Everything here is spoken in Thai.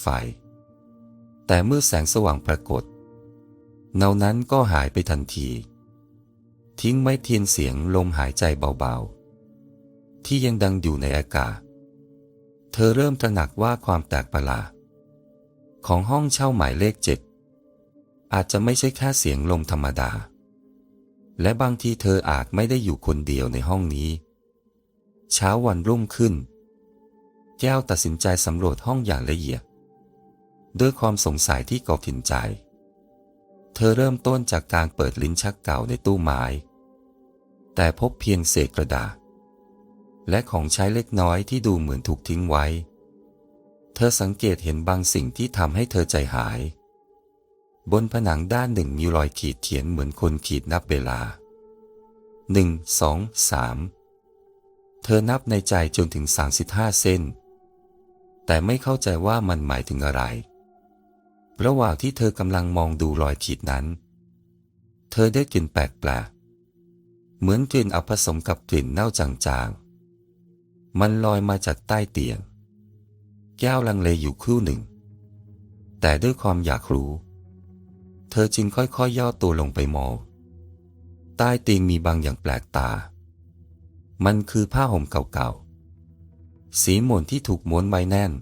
ไฟ แต่เมื่อแสงสว่างปรากฏ เงานั้นก็หายไปทันที ทิ้งไว้เทียนเสียงลมหายใจเบาๆ ที่ยังดังอยู่ในอากาศ เธอเริ่มตระหนักว่าความแตกประหลาดของห้องเช่าหมายเลขเจ็ดอาจจะไม่ใช่แค่เสียงลมธรรมดา และบางทีเธออาจไม่ได้อยู่คนเดียวในห้องนี้ เช้าวันรุ่งขึ้น แก้วตัดสินใจสำรวจห้องอย่างละเอียด ด้วยความสงสัยที่กอบถิ่นใจ เธอเริ่มต้นจากการเปิดลิ้นชักเก่าในตู้ไม้ แต่พบเพียงเศษกระดาษ และของใช้เล็กน้อยที่ดูเหมือนถูกทิ้งไว้ เธอสังเกตเห็นบางสิ่งที่ทำให้เธอใจหาย บนผนังด้านหนึ่งมีรอยขีดเขียนเหมือนคนขีดนับเวลาหนึ่งสองสามเธอนับในใจจนถึง 35 เส้น แต่ไม่เข้าใจว่ามันหมายถึงอะไร ระหว่างที่เธอกำลังมองดูรอยขีดนั้น เธอได้กลิ่นแปลกๆเหมือนกลิ่นอับผสมกับกลิ่นเน่าจางๆ มันลอยมาจากใต้เตียง แก้วลังเลอยู่ครู่หนึ่ง แต่ด้วยความอยากรู้ เธอจึงค่อยๆยย่อตัวลงไปมอง ใต้เตียงมีบางอย่างแปลกตา มันคือผ้าห่มเก่าๆ สีหม่นที่ถูกม้วนไว้แน่น